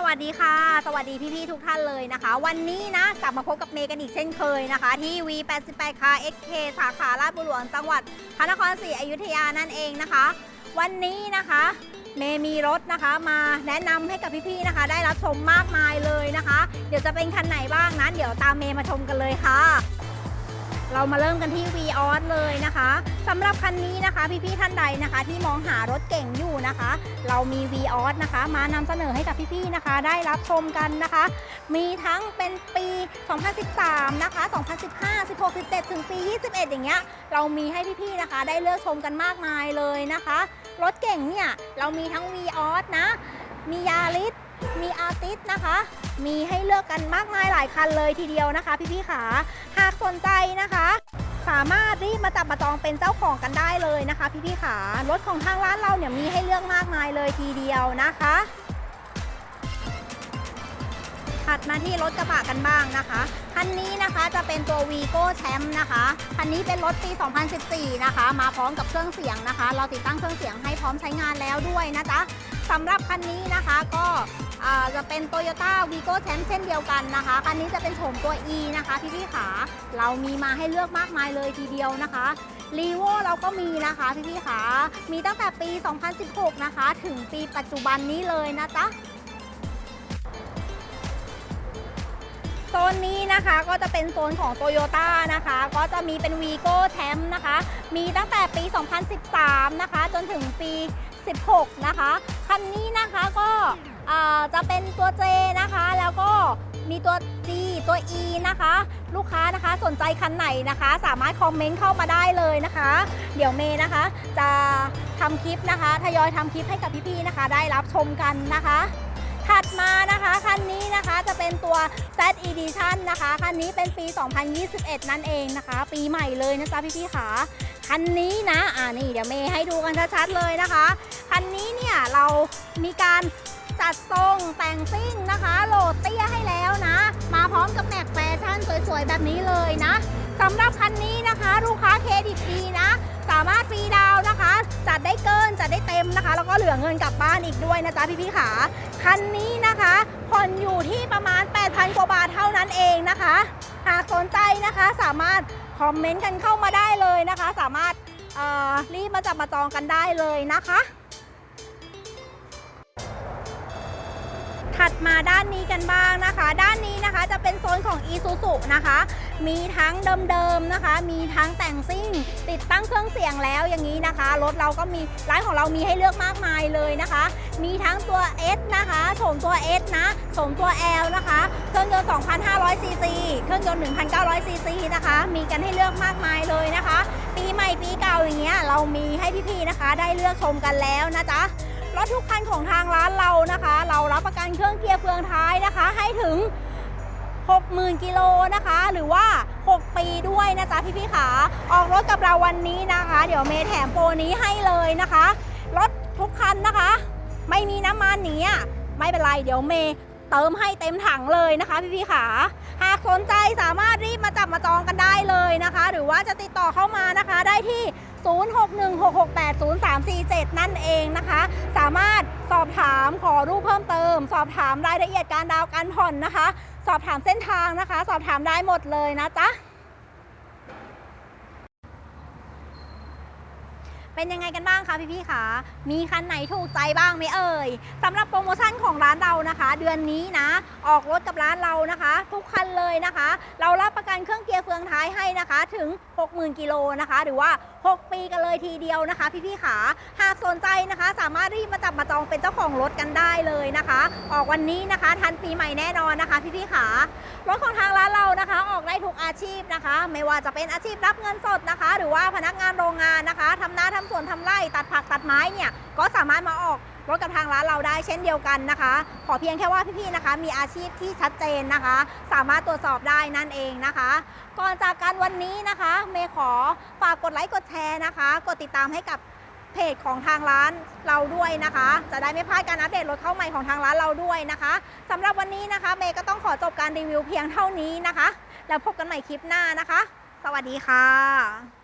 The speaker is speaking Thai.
สวัสดีค่ะ สวัสดีพี่ๆทุกท่านเลยนะคะ วันนี้นะกลับมาพบกับเมย์กันอีกเช่นเคยนะคะ ที่ V88 คา XK สาขาลาดบุรีจังหวัดพระนครศรีอยุธยานั่นเองนะคะ วันนี้นะคะ เมย์มีรถนะคะมาแนะนำให้กับพี่ๆนะคะ ได้รับชมมากมายเลยนะคะ เดี๋ยวจะเป็นคันไหนบ้างนั้น เดี๋ยวตามเมย์มาชมกันเลยค่ะเรามาเริ่มกันที่ v ีออสเลยนะคะสำหรับคันนี้นะคะ พี่ๆท่านใดนะคะ ที่มองหารถเก่ง นะคะ เรามี v ีออสนะคะ มานำเสนอให้กับพี่ๆนะคะ ได้รับชมกันนะคะ มีทั้งเป็นปี 2013 นะคะ 2015 16 17 ถึงปี 21 อย่างเงี้ย เรามีให้พี่ๆนะคะ ได้เลือกชมกันมากมายเลยนะคะ รถเก่งเนี่ย เรามีทั้ง v ีออสนะ มียาริสมีอาร์ติสนะคะ มีให้เลือกกันมากมายหลายคันเลยทีเดียวนะคะ พี่ๆขาหากสนใจนะคะ สามารถรีบมาจับมาจองเป็นเจ้าของกันได้เลยนะคะ พี่ๆขารถของทางร้านเราเนี่ยมีให้เลือกมากมายเลยทีเดียวนะคะถัดมาที่รถกระบะกันบ้างนะคะ คันนี้นะคะจะเป็นตัว Vigo Champ นะคะ คันนี้เป็นรถปี 2014 นะคะ มาพร้อมกับเครื่องเสียงนะคะ เราติดตั้งเครื่องเสียงให้พร้อมใช้งานแล้วด้วยนะจ๊ะ สำหรับคันนี้นะคะก็จะเป็น Toyota Vigo Champ เช่นเดียวกันนะคะ คันนี้จะเป็นโฉมตัว E นะคะพี่ๆขาเรามีมาให้เลือกมากมายเลยทีเดียวนะคะรีโวเราก็มีนะคะพี่ๆขามีตั้งแต่ปี 2016 นะคะ ถึงปีปัจจุบันนี้เลยนะจ๊ะโซนนี้นะคะก็จะเป็นโซนของ t o y ยต้นะคะ ก็จะมีเป็น Vigo t a m นะคะ มีตั้งแต่ปี 2013 นะคะ จนถึงปี 16 นะคะ คันนี้นะคะก็จะเป็นตัว J นะคะ แล้วก็มีตัว G ตัว E นะคะ ลูกค้านะคะสนใจคันไหนนะคะ สามารถคอมเมนต์เข้ามาได้เลยนะคะ เดี๋ยวเมย์นะคะ จะทำคลิปนะคะทยอยทำคลิปให้กับพี่ๆนะคะ ได้รับชมกันนะคะถัดมานะคะคันนี้นะคะจะเป็นตัว Z Edition นะคะคันนี้เป็นปี 2021 นั่นเองนะคะ ปีใหม่เลยนะจ๊ะพี่ๆขา คันนี้นะอ่านี่เดี๋ยวเมย์ให้ดูกันชัดๆเลยนะคะ คันนี้เนี่ยเรามีการจัดทรงแต่งซิ่งนะคะ โหลดเตี้ยให้แล้วนะ มาพร้อมกับแม็กแฟชั่นสวยๆ แบบนี้เลยนะสำหรับคันนี้นะคะ ลูกค้าเครดิตดีนะามารถฟรีดาวนะคะ จัดได้เกินจัดได้เต็มนะคะ แล้วก็เหลือเงินกลับบ้านอีกด้วยนะจ๊ะพี่ๆขาคันนี้นะคะผ่อนอยู่ที่ประมาณ 8,000 กว่าบาทเท่านั้นเองนะคะ หากสนใจนะคะสามารถคอมเมนต์กันเข้ามาได้เลยนะคะ สามารถรีบมาจับมาจองกันได้เลยนะคะ ถัดมาด้านนี้กันบ้างนะคะ ด้านนี้นะคะจะเป็นโซนของ e s u s u นะคะ มีทั้งเดิมๆนะคะ มีทั้งแต่งซิ่ง ติดตั้งเครื่องเสียงแล้วอย่างนี้นะคะ รถเราก็มีร้านของเรามีให้เลือกมากมายเลยนะคะ มีทั้งตัว S นะคะโฉมตัว S นะโฉมตัว L นะคะ เครื่องยนต์ 2,500 ซีซีเครื่องยนต์ 1,900 ซีซีนะคะ มีกันให้เลือกมากมายเลยนะคะ ปีใหม่ปีเก่าอย่างเงี้ยเรามีให้พี่ๆนะคะ ได้เลือกชมกันแล้วนะจ๊ะ รถทุกคันของทางร้านเรานะคะ เรารับประกันเครื่องเกียร์เฟืองท้ายนะคะ ให้ถึง 60,000กิโลนะคะ หรือว่า 6 ปีด้วยนะจ๊ะพี่ๆขา ออกรถกับเราวันนี้นะคะ เดี๋ยวเมย์แถมโปรนี้ให้เลยนะคะ รถทุกคันนะคะ ไม่มีน้ำมันอย่างเนี้ยไม่เป็นไร เดี๋ยวเมย์เติมให้เต็มถังเลยนะคะ พี่ๆขาหากสนใจสามารถรีบมาจับมาจองกันได้เลยนะคะ หรือว่าจะติดต่อเข้ามานะคะได้ที่ 0616680347 นั่นเองนะคะ สามารถสอบถามขอรูปเพิ่มเติม สอบถามรายละเอียดการดาวน์การผ่อนนะคะ สอบถามเส้นทางนะคะ สอบถามได้หมดเลยนะจ๊ะ เป็นยังไงกันบ้างคะพี่ๆคะมีคันไหนถูกใจบ้างไหมเอ่ยสำหรับโปรโมชั่นของร้านเรานะคะ เดือนนี้นะออกรถกับร้านเรานะคะ ทุกคันเลยนะคะ เรารับประกันเครื่องเกียร์เฟืองท้ายให้นะคะถึง 60,000กิโลนะคะ หรือว่า 6 ปีกันเลยทีเดียวนะคะ พี่ๆขาหากสนใจนะคะ สามารถรีบมาจับมาจองเป็นเจ้าของรถกันได้เลยนะคะ ออกวันนี้นะคะ ทันปีใหม่แน่นอนนะคะ พี่ๆขารถของทางร้านเรานะคะ ออกได้ทุกอาชีพนะคะ ไม่ว่าจะเป็นอาชีพรับเงินสดนะคะ หรือว่าพนักงานโรงงานนะคะทำน้าทำสวนทำไร่ตัดผักตัดไม้เนี่ยก็สามารถมาออกรถกับทางร้านเราได้เช่นเดียวกันนะคะ ขอเพียงแค่ว่าพี่ๆนะคะ มีอาชีพที่ชัดเจนนะคะ สามารถตรวจสอบได้นั่นเองนะคะ ก่อนจากกันวันนี้นะคะ เมย์ขอฝากกดไลค์กดแชร์นะคะ กดติดตามให้กับเพจของทางร้านเราด้วยนะคะ จะได้ไม่พลาดการอัปเดตรถเข้าใหม่ของทางร้านเราด้วยนะคะสำหรับวันนี้นะคะ เมย์ก็ต้องขอจบการรีวิวเพียงเท่านี้นะคะ แล้วพบกันใหม่คลิปหน้านะคะ สวัสดีค่ะ